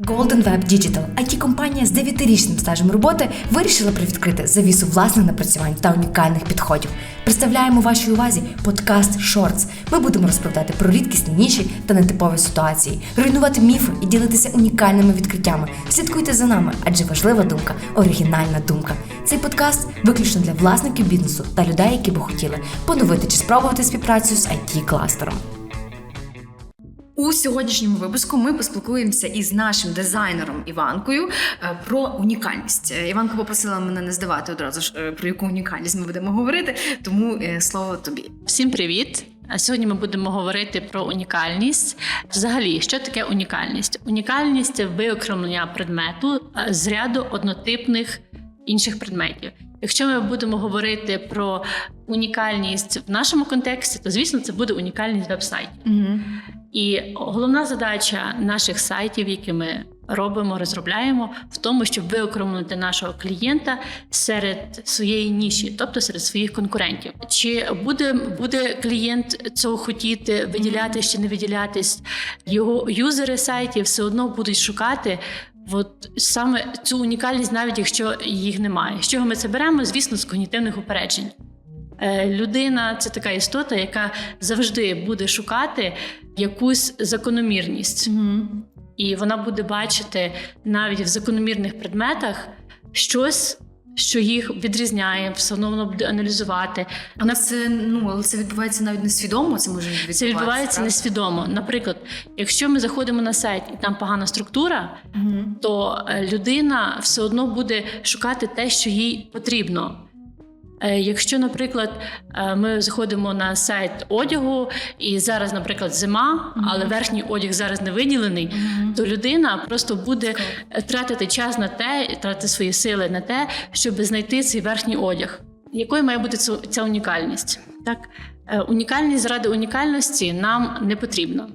Golden Web Digital, it компанія з 9-річним стажем роботи, вирішила привідкрити завісу власних напрацювань та унікальних підходів. Представляємо вашій увазі подкаст Shorts. Ми будемо розповідати про рідкісні ніші та нетипові ситуації, руйнувати міфи і ділитися унікальними відкриттями. Слідкуйте за нами, адже важлива думка оригінальна думка. Цей подкаст виключно для власників бізнесу та людей, які би хотіли поновити чи спробувати співпрацю з it кластером У сьогоднішньому випуску ми поспілкуємося із нашим дизайнером Іванкою е, про унікальність. Е, Іванка попросила мене не здавати одразу ж е, про яку унікальність ми будемо говорити, тому слово тобі. Всім привіт! А Сьогодні ми будемо говорити про унікальність. Взагалі, що таке унікальність? Унікальність виокремлення предмету з ряду однотипних інших предметів. Якщо ми будемо говорити про унікальність в нашому контексті, то звісно це буде унікальність веб-сайтів. Угу. І головна задача наших сайтів, які ми робимо, розробляємо, в тому, щоб виокремити нашого клієнта серед своєї ніші, тобто серед своїх конкурентів. Чи буде, буде клієнт цього хотіти виділятись чи не виділятись? Його юзери сайтів все одно будуть шукати. От саме цю унікальність, навіть якщо їх немає. З чого ми це беремо? Звісно, з когнітивних упереджень. Е, Людина це така істота, яка завжди буде шукати якусь закономірність, Угу. і вона буде бачити навіть в закономірних предметах щось, що їх відрізняє, все одно вона буде аналізувати. Але це ну але це відбувається навіть несвідомо. Це може відбуватися. Це відбувається несвідомо. Наприклад, якщо ми заходимо на сайт і там погана структура, Угу. то е, людина все одно буде шукати те, що їй потрібно. Е, Якщо, наприклад, е, ми заходимо на сайт одягу, і зараз, наприклад, зима, але верхній одяг зараз не виділений, то людина просто буде тратити час на те, тратити свої сили на те, щоб знайти цей верхній одяг. Якою має бути ця, ця унікальність? Так, Е, унікальність заради унікальності нам не потрібна.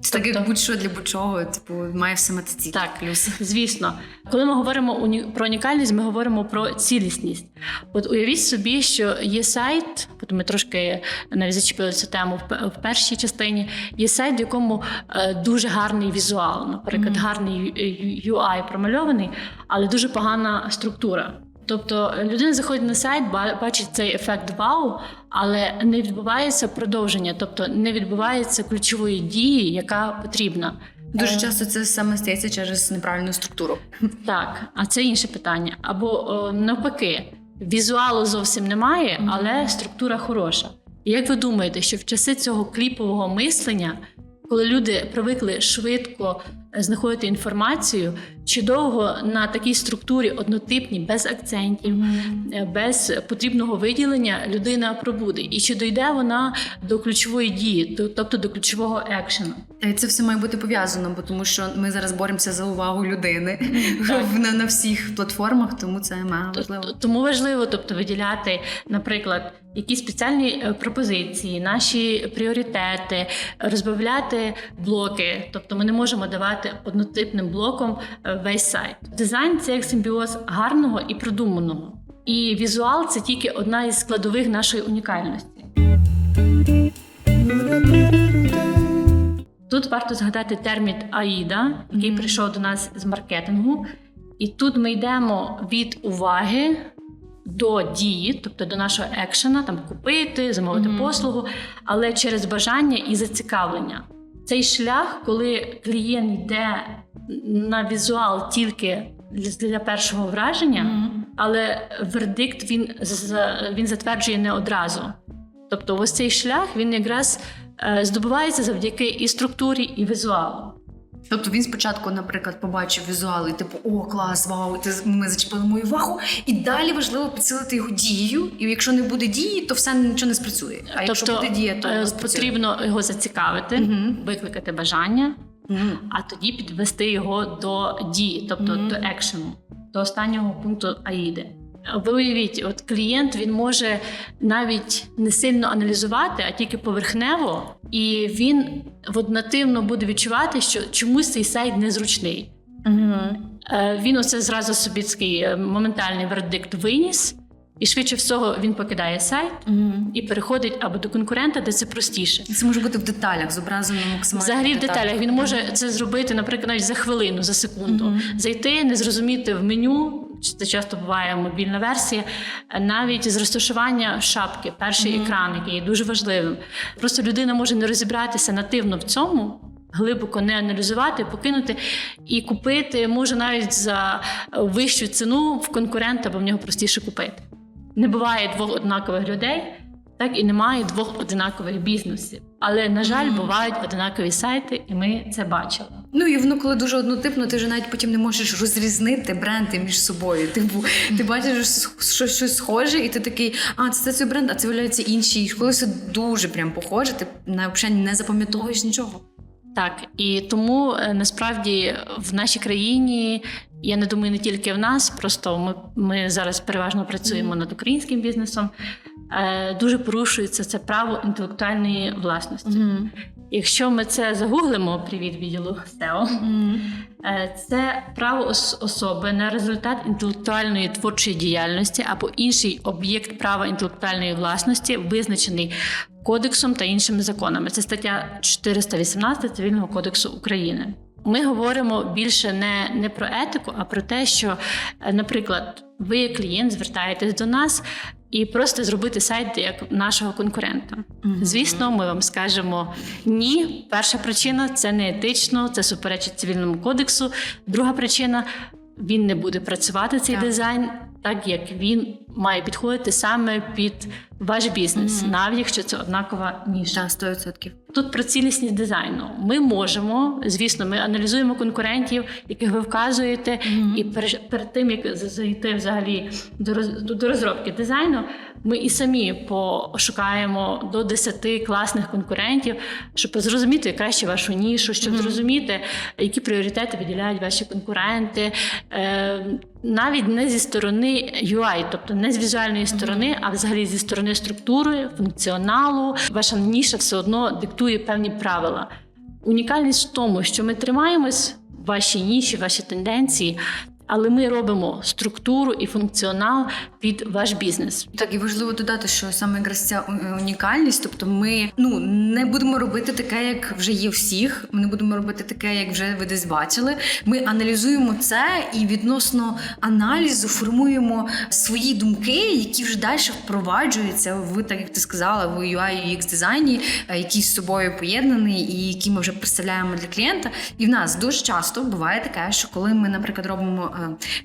Це так як Тобто- будь-що для будь-чого, типу, має все мати ці Так. плюси. Звісно, коли ми говоримо уні- про унікальність, ми говоримо про цілісність. От уявіть собі, що є сайт, от ми трошки навіть зачепили цю тему в, пе- в першій частині. Є сайт, в якому е, дуже гарний візуал, наприклад, гарний ю- UI промальований, але дуже погана структура. Тобто людина заходить на сайт, бачить цей ефект вау, але не відбувається продовження, тобто не відбувається ключової дії, яка потрібна. Дуже Е, часто це саме стається через неправильну структуру. так, а це інше питання. Або навпаки, візуалу зовсім немає, але структура хороша. І як ви думаєте, що в часи цього кліпового мислення, коли люди привикли швидко е, знаходити інформацію, чи довго на такій структурі однотипній, без акцентів, е, без потрібного виділення людина пробуде? І чи дойде вона до ключової дії, до- тобто до ключового екшену? Це все має бути пов'язано, бо тому що ми зараз боремося за увагу людини Так. на, на всіх платформах, тому це мега важливо. Тому важливо, тобто, виділяти, наприклад, якісь спеціальні е, пропозиції, наші пріоритети, розбавляти блоки. Тобто, ми не можемо давати однотипним блоком е, весь сайт. Дизайн це як симбіоз гарного і продуманого. І візуал це тільки одна із складових нашої унікальності. Тут варто згадати термін АІДА, який прийшов до нас з маркетингу. І тут ми йдемо від уваги до дії, тобто до нашого екшена, там купити, замовити Мгм. послугу, але через бажання і зацікавлення. Цей шлях, коли клієнт йде на візуал тільки для- першого враження, Мгм. але вердикт він, він затверджує не одразу. Тобто, ось цей шлях він якраз е, здобувається завдяки і структурі, і візуалу. Тобто він спочатку, наприклад, побачив візуал і типу, о, клас, вау, ти, ми зачепили мою увагу. І далі важливо підсилити його дією. І якщо не буде дії, то все нічого не спрацює. А якщо тобто буде дія, то е, спрацює. потрібно його зацікавити, Мгм. викликати бажання, Мгм. а тоді підвести його до дії, тобто Мгм. до екшену, до останнього пункту АІДи. Ви уявіть, от клієнт він може навіть не сильно аналізувати, а тільки поверхнево, і він от нативно буде відчувати, що чомусь цей сайт незручний. Е, Він оце зразу собі такий е, моментальний вердикт виніс, І швидше всього він покидає сайт і переходить або до конкурента, де це простіше. Це може бути в деталях, зображено максимально. Взагалі в деталях він може це зробити, наприклад, навіть за хвилину, за секунду. Зайти, не зрозуміти в меню. Це часто буває мобільна версія, навіть з розташування шапки, перший екран, який є дуже важливим. Просто людина може не розібратися нативно в цьому, глибоко не аналізувати, покинути і купити може навіть за вищу ціну в конкурента, бо в нього простіше купити. Не буває двох однакових людей, так і немає двох однакових бізнесів. Але, на жаль, бувають однакові сайти, і ми це бачили. Ну і воно, коли дуже однотипно, ти вже навіть потім не можеш розрізнити бренди між собою. Типу, ти бачиш щось, щось схоже, і ти такий, а це цей бренд, а це виявляється інший. І коли все дуже прям похоже, ти на- взагалі не запам'ятовуєш нічого. Так, і тому е, насправді в нашій країні, я не думаю, не тільки в нас, просто ми, ми зараз переважно працюємо над українським бізнесом. Е, Дуже порушується це право інтелектуальної власності. Якщо ми це загуглимо, привіт відділу SEO, Е, Це право особи на результат інтелектуальної творчої діяльності або інший об'єкт права інтелектуальної власності, визначений кодексом та іншими законами. Це стаття 418 Цивільного кодексу України. Ми говоримо більше не, не про етику, а про те, що, е, наприклад, ви, як клієнт, звертаєтесь до нас і просто зробити сайт як нашого конкурента. Звісно, ми вам скажемо ні. Перша причина це не етично, це суперечить цивільному кодексу. Друга причина він не буде працювати цей Так. дизайн, так як він має підходити саме під ваш бізнес, навіть якщо це однакова ніша. Так, 100%. Тут про цілісність дизайну. Ми можемо, звісно, ми аналізуємо конкурентів, яких ви вказуєте, і перед, перед тим як зайти взагалі до, роз- до розробки дизайну, ми і самі пошукаємо до 10 класних конкурентів, щоб зрозуміти краще вашу нішу, щоб зрозуміти, які пріоритети виділяють ваші конкуренти. Е, навіть не зі сторони UI, тобто не з візуальної сторони, а взагалі зі сторони структури, функціоналу. Ваша ніша все одно диктує певні правила. Унікальність в тому, що ми тримаємось в вашій ніші, ваші тенденції, але ми робимо структуру і функціонал під ваш бізнес. Так, і важливо додати, що саме якраз ця унікальність, тобто ми ну не будемо робити таке, як вже є всіх. Ми не будемо робити таке, як вже ви десь бачили. Ми аналізуємо це і відносно аналізу формуємо свої думки, які вже далі впроваджуються в так, як ти сказала, в UI UX дизайні, е, який з собою поєднаний, і які ми вже представляємо для клієнта. І в нас дуже часто буває таке, що коли ми, наприклад, робимо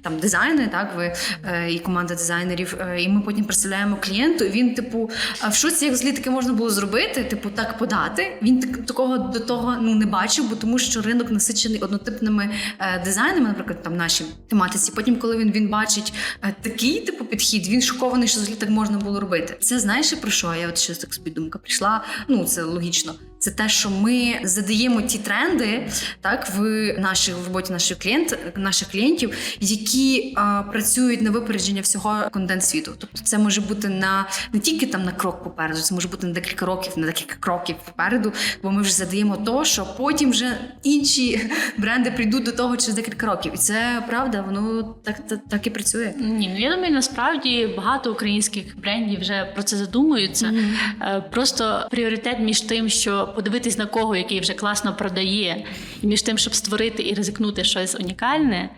там дизайни, так ви е, і команда дизайнерів, е, і ми потім представляємо клієнту. Він, типу, в шоці, як взагалі таке можна було зробити, типу, так подати. Він такого до того ну не бачив, бо тому що ринок насичений однотипними е, дизайнами, наприклад, там нашій тематиці. Потім, коли він, він бачить е, такий типу підхід, він шокований, що взагалі так можна було робити. Це знаєш про що? Я от щось так собі думка прийшла. Ну це логічно. Це те, що ми задаємо ті тренди, так в нашій в роботі наших клієнт, наших клієнтів, які а, працюють на випередження всього контент світу. Тобто, це може бути на не тільки там на крок попереду, це може бути на декілька років, на декілька кроків попереду. Бо ми вже задаємо то, що потім вже інші бренди прийдуть до того через декілька років. І це правда, воно так, так, так і працює. Ні, ну я думаю, насправді багато українських брендів вже про це задумуються. Е, Просто пріоритет між тим, що подивитись на кого, який вже класно продає, і між тим, щоб створити і ризикнути щось унікальне,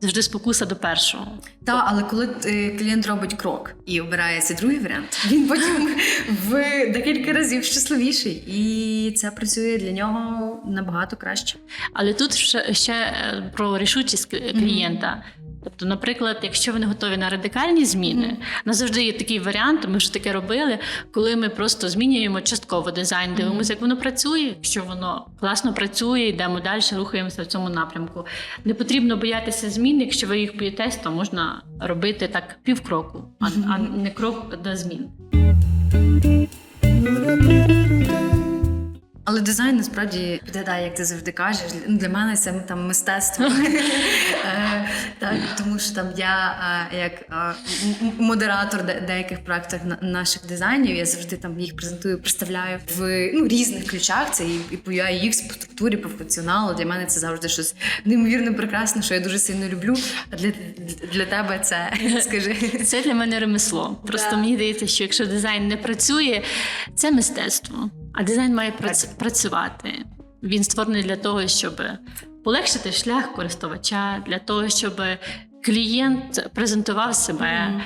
завжди спокуса до першого. Та, але коли е, клієнт робить крок і обирає цей другий варіант, він потім в декілька разів щасливіший, і це працює для нього набагато краще. Але тут ще, ще е, про рішучість клієнта. Тобто, наприклад, якщо ви не готові на радикальні зміни, у нас завжди є такий варіант, ми вже таке робили, коли ми просто змінюємо частково дизайн, дивимося, як воно працює. Якщо воно класно працює, йдемо далі, рухаємося в цьому напрямку. Не потрібно боятися змін. Якщо ви їх боїтесь, то можна робити так півкроку, а, а не крок до змін. Але дизайн насправді підглядає, як ти завжди кажеш. Ну, Для мене це там мистецтво. Е, Так, тому що там я е, як е, модератор деяких проєктів на- наших дизайнів, я завжди там їх презентую, представляю в ну, різних ключах. Це і, і по UI, UX, по структурі, по функціоналу. Для мене це завжди щось неймовірно прекрасне, що я дуже сильно люблю. А для, для тебе це скажи. Це для мене ремесло. Просто мені здається, що якщо дизайн не працює, це мистецтво. А дизайн має прац- працювати. Він створений для того, щоб полегшити шлях користувача, для того, щоб клієнт презентував себе,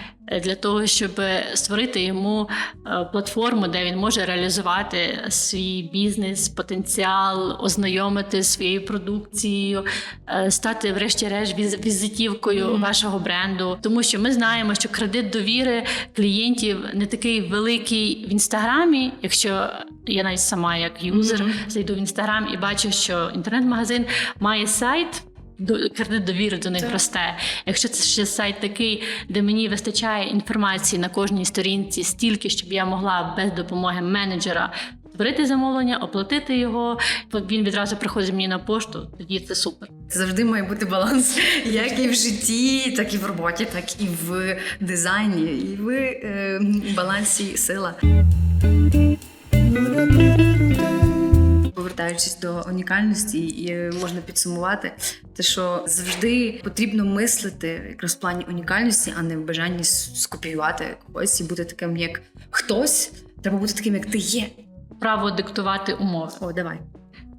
для того, щоб створити йому е, платформу, де він може реалізувати свій бізнес, потенціал, ознайомити своєю продукцією, е, стати, врешті-решт, віз- візитівкою вашого бренду. Тому що ми знаємо, що кредит довіри клієнтів не такий великий в інстаграмі, якщо я навіть сама як юзер зайду в інстаграм і бачу, що інтернет-магазин має сайт. до- Кредит довіри до них Так. росте. Якщо це ще сайт такий, де мені вистачає інформації на кожній сторінці стільки, щоб я могла без допомоги менеджера створити замовлення, оплатити його, він відразу приходить мені на пошту. Тоді це супер. Завжди має бути баланс, як і в житті, так і в роботі, так і в дизайні, і в е, балансі сила. Повертаючись до унікальності, і е, можна підсумувати те, що завжди потрібно мислити якраз в плані унікальності, а не в бажанні скопіювати когось і бути таким, як хтось. Треба бути таким, як ти є. Право диктувати умови. О, давай.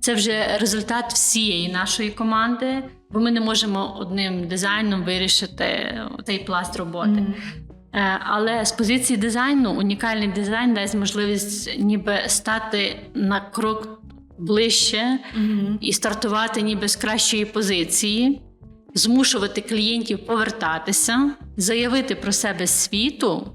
Це вже результат всієї нашої команди, бо ми не можемо одним дизайном вирішити цей пласт роботи. Е, Але з позиції дизайну унікальний дизайн дасть можливість ніби стати на крок ближче і стартувати ніби з кращої позиції, змушувати клієнтів повертатися, заявити про себе світу,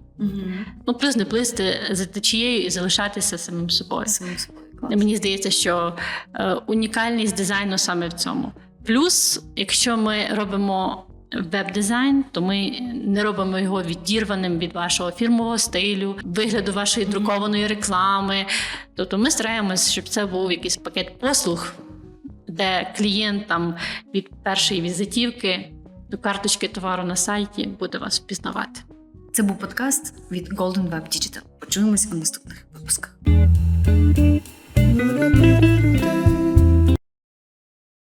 ну плюс не плисти за течією і залишатися самим собою. Самим собою. Клас. Мені здається, що е, унікальність дизайну саме в цьому. Плюс, якщо ми робимо веб-дизайн, то ми не робимо його відірваним від вашого фірмового стилю, вигляду вашої друкованої реклами. Тобто ми стараємось, щоб це був якийсь пакет послуг, де клієнт там від першої візитівки до карточки товару на сайті буде вас впізнавати. Це був подкаст від Golden Web Digital. Почуємось у наступних випусках.